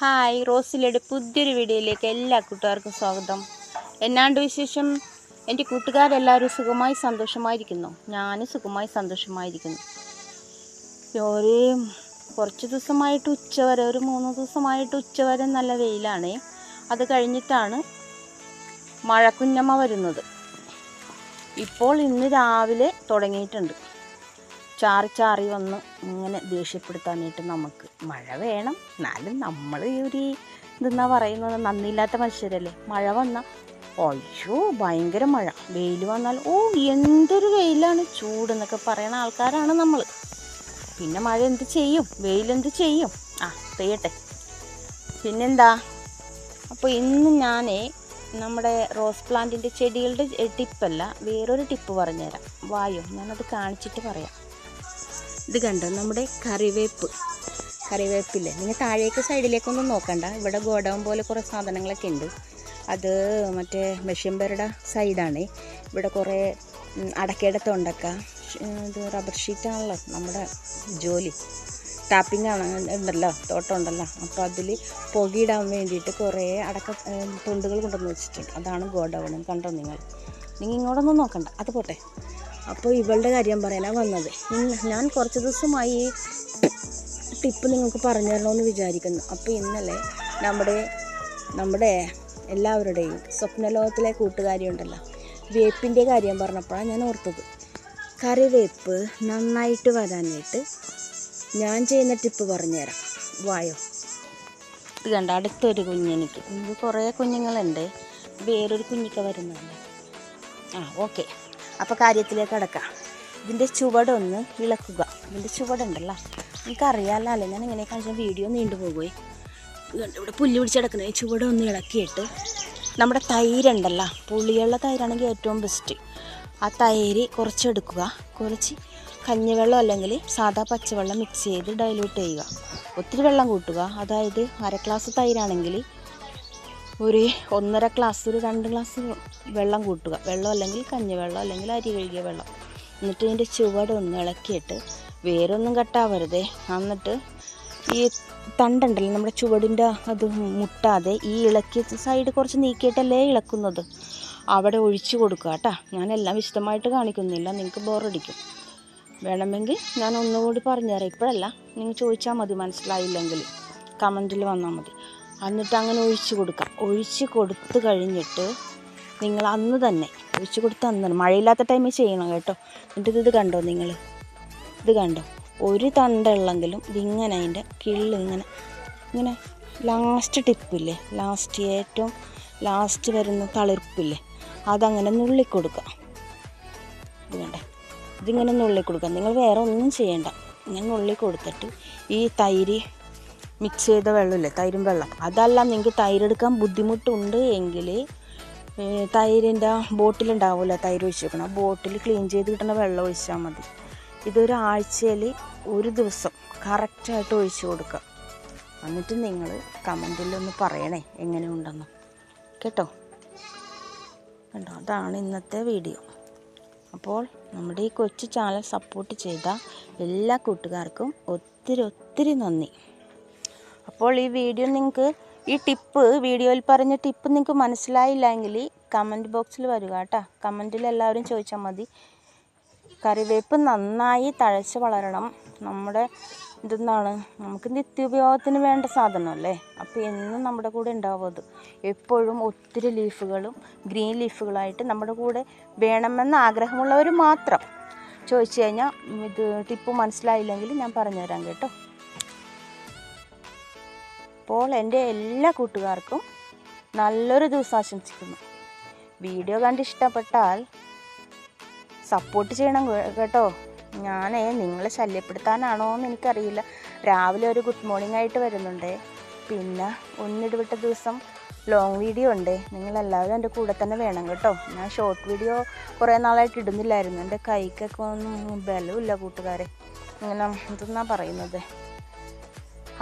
Hi റോസിലയുടെ പുതിയൊരു വീഡിയോയിലേക്ക് എല്ലാ കൂട്ടുകാർക്കും സ്വാഗതം. എന്നാണ്ട് വിശേഷം? എന്റെ കൂട്ടുകാരെല്ലാവരും സുഖമായി സന്തോഷമായിരിക്കുന്നു. ഞാനും സുഖമായി സന്തോഷമായിരിക്കുന്നു. ഒരു കുറച്ച് ദിവസമായിട്ട് ഉച്ചവരെ ഒരു മൂന്ന് ദിവസമായിട്ട് ഉച്ചവരെ നല്ല വെയിലാണ്. അത് കഴിഞ്ഞിട്ടാണ് മഴക്കുഞ്ഞമ്മ വരുന്നത്. ഇപ്പോൾ ഇന്ന് രാവിലെ തുടങ്ങിയിട്ടുണ്ട്. ചാറി ചാറി വന്ന് ഇങ്ങനെ ദേഷ്യപ്പെടുത്താനായിട്ട് നമുക്ക് മഴ വേണം. എന്നാലും നമ്മൾ ഈ ഒരു ഇതെന്നാ പറയുന്നത്? നന്ദിയില്ലാത്ത മനുഷ്യരല്ലേ? മഴ വന്ന അയ്യോ ഭയങ്കര മഴ. വെയിൽ വന്നാൽ ഓ എന്തൊരു വെയിലാണ്? ചൂടെന്നൊക്കെ പറയുന്ന ആൾക്കാരാണ് നമ്മൾ പിന്നെ മഴ എന്ത് ചെയ്യും? വെയിലെന്ത് ചെയ്യും? ആ പെയ്യട്ടെ. പിന്നെന്താ? അപ്പോൾ ഇന്ന് ഞാൻ നമ്മുടെ റോസ് പ്ലാന്റിന്റെ ചെടികളുടെ ടിപ്പല്ല വേറൊരു ടിപ്പ് പറഞ്ഞുതരാം. വായോ ഞാനത് കാണിച്ചിട്ട് പറയാം. ഇത് കണ്ടോ? നമ്മുടെ കറിവേപ്പ്. കറിവേപ്പില്ലേ? നിങ്ങൾ താഴേക്ക് സൈഡിലേക്കൊന്നും നോക്കണ്ട. ഇവിടെ ഗോഡൗൺ പോലെ കുറേ സാധനങ്ങളൊക്കെ ഉണ്ട്. അത് മറ്റേ മെഷ്യമ്പരുടെ സൈഡാണ്. ഇവിടെ കുറേ അടക്കയുടെ തൊണ്ടക്ക. ഇത് റബ്ബർ ഷീറ്റാണല്ലോ നമ്മുടെ ജോലി. ടാപ്പിംഗ് ആണ് ഉണ്ടല്ലോ തോട്ടം ഉണ്ടല്ലോ. അപ്പോൾ അതിൽ പുകയിടാൻ വേണ്ടിയിട്ട് കുറേ അടക്ക തൊണ്ടുകൾ കൊണ്ടുവന്ന് വെച്ചിട്ടുണ്ട്. അതാണ് ഗോഡൗണും. കണ്ടോ നിങ്ങൾ? നിങ്ങൾ ഇങ്ങോട്ടൊന്നും നോക്കണ്ട. അത് പോട്ടെ. അപ്പോൾ ഇവളുടെ കാര്യം പറയാനാണ് വന്നത്. ഞാൻ കുറച്ച് ദിവസമായി ഈ ടിപ്പ് നിങ്ങൾക്ക് പറഞ്ഞു തരണമെന്ന് വിചാരിക്കുന്നു. അപ്പോൾ ഇന്നലെ നമ്മുടെ നമ്മുടെ എല്ലാവരുടെയും സ്വപ്നലോകത്തിലെ കൂട്ടുകാരിയുണ്ടല്ലോ വേപ്പിന്റെ കാര്യം പറഞ്ഞപ്പോഴാണ് ഞാൻ ഓർത്തത്. കറിവേപ്പ് നന്നായിട്ട് വരാനായിട്ട് ഞാൻ ചെയ്യുന്ന ടിപ്പ് പറഞ്ഞു തരാം വായോ. ഇത് കണ്ട അടുത്തൊരു കുഞ്ഞെനിക്ക് കുറേ കുഞ്ഞുങ്ങളുണ്ട്. വേറൊരു കുഞ്ഞിക്ക വരുന്നുണ്ട്. ആ ഓക്കെ. അപ്പോൾ കാര്യത്തിലേക്ക് കിടക്കാം. ഇതിന്റെ ചുവടൊന്ന് ഇളക്കുക. ഇതിന്റെ ചുവടുണ്ടല്ലോ. എനിക്കറിയാമല്ലോ അല്ലേ? ഞാൻ ഇങ്ങനെ കാണിച്ച വീഡിയോ നീണ്ടു പോകുമേ ഇവിടെ പുല്ല് പിടിച്ചെടുക്കുന്നത് ഈ ചുവടൊന്ന് ഇളക്കിയിട്ട് നമ്മുടെ തൈരുണ്ടല്ലോ പുളിയുള്ള തൈരാണെങ്കിൽ ഏറ്റവും ബെസ്റ്റ് ആ തൈര് കുറച്ചെടുക്കുക കുറച്ച് കഞ്ഞിവെള്ളം അല്ലെങ്കിൽ സാധാ പച്ചവെള്ളം മിക്സ് ചെയ്ത് ഡൈല്യൂട്ട് ചെയ്യുക. ഒത്തിരി വെള്ളം കൂട്ടുക. അതായത് അര ഗ്ലാസ് തൈരാണെങ്കിൽ ഒരു ഒന്നര ഗ്ലാസ് ഒരു രണ്ട് ഗ്ലാസ് വെള്ളം കൂട്ടുക. വെള്ളം അല്ലെങ്കിൽ കഞ്ഞിവെള്ളം അല്ലെങ്കിൽ അരി കഴുകിയ വെള്ളം. എന്നിട്ട് ഇതിന്റെ ചുവടൊന്ന് ഇളക്കിയിട്ട് വേരൊന്നും കട്ടാവരുതേ എന്നിട്ട് ഈ തണ്ടുണ്ടല്ലോ നമ്മുടെ ചുവടിന്റെ അത് മുട്ടാതെ ഈ ഇളക്കി സൈഡ് കുറച്ച് നീക്കിയിട്ടല്ലേ ഇളക്കുന്നത്. അവിടെ ഒഴിച്ചു കൊടുക്കുക കേട്ടോ. ഞാനെല്ലാം വിശദമായിട്ട് കാണിക്കുന്നില്ല. നിങ്ങൾക്ക് ബോറടിക്കും വേണമെങ്കിൽ ഞാൻ ഒന്നുകൂടി പറഞ്ഞുതരാം. ഇപ്പോഴല്ല. നിങ്ങൾ ചോദിച്ചാൽ മതി. മനസ്സിലായില്ലെങ്കിൽ. കമന്റിൽ വന്നാൽ മതി. എന്നിട്ട് അങ്ങനെ ഒഴിച്ചു കൊടുക്കാം. ഒഴിച്ച് കൊടുത്ത് കഴിഞ്ഞിട്ട് നിങ്ങൾ അന്ന് തന്നെ ഒഴിച്ച് കൊടുത്ത് അന്ന് തന്നെ. മഴയില്ലാത്ത ടൈമിൽ ചെയ്യണം കേട്ടോ. എന്നിട്ട് ഇത് കണ്ടോ നിങ്ങൾ ഇത് കണ്ടോ? ഒരു തണ്ടുള്ളെങ്കിലും ഇതിങ്ങനെ അതിന്റെ കിള്ള് ഇങ്ങനെ ഇങ്ങനെ ലാസ്റ്റ് ടിപ്പില്ലേ ലാസ്റ്റ് ഏറ്റവും ലാസ്റ്റ് വരുന്ന തളിർപ്പില്ലേ? അതങ്ങനെ നുള്ളിക്കൊടുക്കുക. ഇത് കണ്ടേ? ഇതിങ്ങനെ നുള്ളി കൊടുക്കുക നിങ്ങൾ വേറെ ഒന്നും ചെയ്യണ്ട. ഇങ്ങനെ നുള്ളിക്കൊടുത്തിട്ട് ഈ തൈര് മിക്സ് ചെയ്ത വെള്ളമില്ലേ? തൈരും വെള്ളം. അതല്ല നിങ്ങൾക്ക് തൈരെടുക്കാൻ ബുദ്ധിമുട്ടുണ്ട് എങ്കിൽ തൈരിന്റെ ബോട്ടിലുണ്ടാവില്ല തൈര് ഒഴിച്ച് വെക്കണം ആ ബോട്ടിൽ ക്ലീൻ ചെയ്ത് കിട്ടുന്ന വെള്ളം ഒഴിച്ചാൽ മതി. ഇതൊരാഴ്ചയിൽ ഒരു ദിവസം കറക്റ്റായിട്ട് ഒഴിച്ചു കൊടുക്കുക. എന്നിട്ട് നിങ്ങൾ കമന്റിലൊന്ന് പറയണേ എങ്ങനെ ഉണ്ടെന്ന് കേട്ടോ അതാണ് ഇന്നത്തെ വീഡിയോ അപ്പോൾ നമ്മുടെ ഈ കൊച്ചു ചാനൽ സപ്പോർട്ട് ചെയ്ത എല്ലാ കൂട്ടുകാർക്കും ഒത്തിരി ഒത്തിരി നന്ദി. അപ്പോൾ ഈ വീഡിയോ നിങ്ങൾക്ക് ഈ ടിപ്പ് വീഡിയോയിൽ പറഞ്ഞ ടിപ്പ് നിങ്ങൾക്ക് മനസ്സിലായില്ല എങ്കിൽ കമന്റ് ബോക്സിൽ വരിക കേട്ടോ. കമന്റിൽ എല്ലാവരും ചോദിച്ചാൽ മതി. കറിവേപ്പ് നന്നായി തഴച്ച് വളരണം. നമ്മുടെ ഇതെന്താണ്? നമുക്ക് നിത്യോപയോഗത്തിന് വേണ്ട സാധനമല്ലേ? അപ്പോൾ എന്നും നമ്മുടെ കൂടെ ഉണ്ടാവും അത്. എപ്പോഴും ഒത്തിരി ലീഫുകളും ഗ്രീൻ ലീഫുകളായിട്ട് നമ്മുടെ കൂടെ വേണമെന്ന് ആഗ്രഹമുള്ളവർ മാത്രം ചോദിച്ചു കഴിഞ്ഞാൽ ഇത് ടിപ്പ് മനസ്സിലായില്ലെങ്കിൽ ഞാൻ പറഞ്ഞുതരാം കേട്ടോ. അപ്പോൾ എന്റെ എല്ലാ കൂട്ടുകാർക്കും നല്ലൊരു ദിവസം ആശംസിക്കുന്നു. വീഡിയോ കണ്ട് ഇഷ്ടപ്പെട്ടാൽ സപ്പോർട്ട് ചെയ്യണം കേട്ടോ. ഞാനേ നിങ്ങളെ ശല്യപ്പെടുത്താനാണോ എന്ന് എനിക്കറിയില്ല. രാവിലെ ഒരു ഗുഡ് മോർണിംഗ് ആയിട്ട് വരുന്നുണ്ട്. പിന്നെ ഒന്നിടവിട്ട ദിവസം ലോങ് വീഡിയോ ഉണ്ട്. നിങ്ങളെല്ലാവരും എന്റെ കൂടെ തന്നെ വേണം കേട്ടോ. ഞാൻ ഷോർട്ട് വീഡിയോ കുറേ നാളായിട്ട് ഇടുന്നില്ലായിരുന്നു. എന്റെ കൈക്കൊക്കെ ഒന്നും ബലമില്ല കൂട്ടുകാരെ. ഇങ്ങനെ ഇതെന്നാണ് പറയുന്നത്?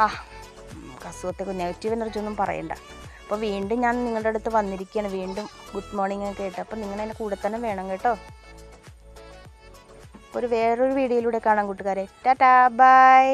ആ നമുക്ക് നെഗറ്റീവ് എനർജി ഒന്നും പറയണ്ട. അപ്പോൾ വീണ്ടും ഞാൻ നിങ്ങളുടെ അടുത്ത് വന്നിരിക്കുകയാണ്. വീണ്ടും ഗുഡ് മോർണിംഗ് ഒക്കെ ആയിട്ട് അപ്പോൾ നിങ്ങൾ എന്റെ കൂടെ തന്നെ വേണം കേട്ടോ. ഒരു വേറൊരു വീഡിയോയിലൂടെ കാണാം കൂട്ടുകാരെ. Tata bye